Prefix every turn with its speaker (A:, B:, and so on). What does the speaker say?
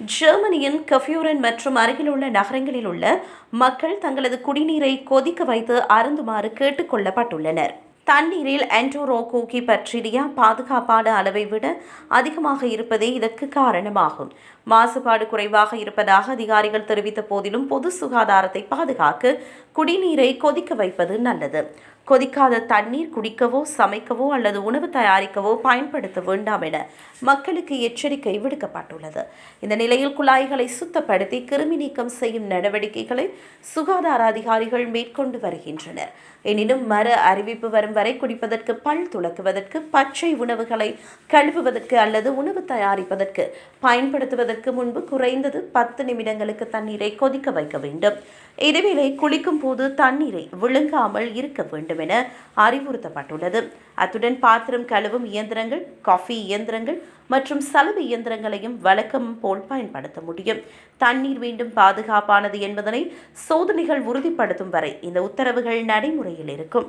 A: ஜெர்மனியின் கஃபியூரன் மற்றும் அருகிலுள்ள நகரங்களில் உள்ள மக்கள் தங்களது குடிநீரை கொதிக்க வைத்து அருந்துமாறு கேட்டுக்கொள்ளப்பட்டுள்ளனர் தண்ணீரில் ஆன்டோரோகோகி பாக்டீரியா பாதுகாப்பான அளவை விட அதிகமாக இருப்பதே இதற்கு காரணமாகும். மாசுபாடு குறைவாக இருப்பதாக அதிகாரிகள் தெரிவித்த போதிலும் பொது சுகாதாரத்தை பாதுகாக்க குடிநீரை கொதிக்க வைப்பது நல்லது. கொதிக்காத தண்ணீர் குடிக்கவோ சமைக்கவோ அல்லது உணவு தயாரிக்கவோ பயன்படுத்த வேண்டாம் என மக்களுக்கு எச்சரிக்கை விடுக்கப்பட்டுள்ளது. இந்த நிலையில் குழாய்களை சுத்தப்படுத்தி கிருமி நீக்கம் செய்யும் நடவடிக்கைகளை சுகாதார அதிகாரிகள் மேற்கொண்டு வருகின்றனர். எனினும் மறு அறிவிப்பு வரும் வரை குடிப்பதற்கு பல் துலக்குவதற்கு பச்சை உணவுகளை கழுவுவதற்கு அல்லது உணவு தயாரிப்பதற்கு பயன்படுத்துவதற்கு முன்பு குறைந்தது பத்து நிமிடங்களுக்கு தண்ணீரை கொதிக்க வைக்க வேண்டும். இதுவேளை குளிக்கும் போது தண்ணீரை விழுங்காமல் இருக்க வேண்டும் வேண்டும் என அறிவுறுத்தப்பட்டுள்ளது. அத்துடன் பாத்திரம் கழுவும் இயந்திரங்கள் காஃபி இயந்திரங்கள் மற்றும் சலவை இயந்திரங்களையும் வழக்கம் போல் பயன்படுத்த முடியும். தண்ணீர் மீண்டும் பாதுகாப்பானது என்பதனை சோதனைகள் உறுதிப்படுத்தும் வரை இந்த உத்தரவுகள் நடைமுறையில் இருக்கும்.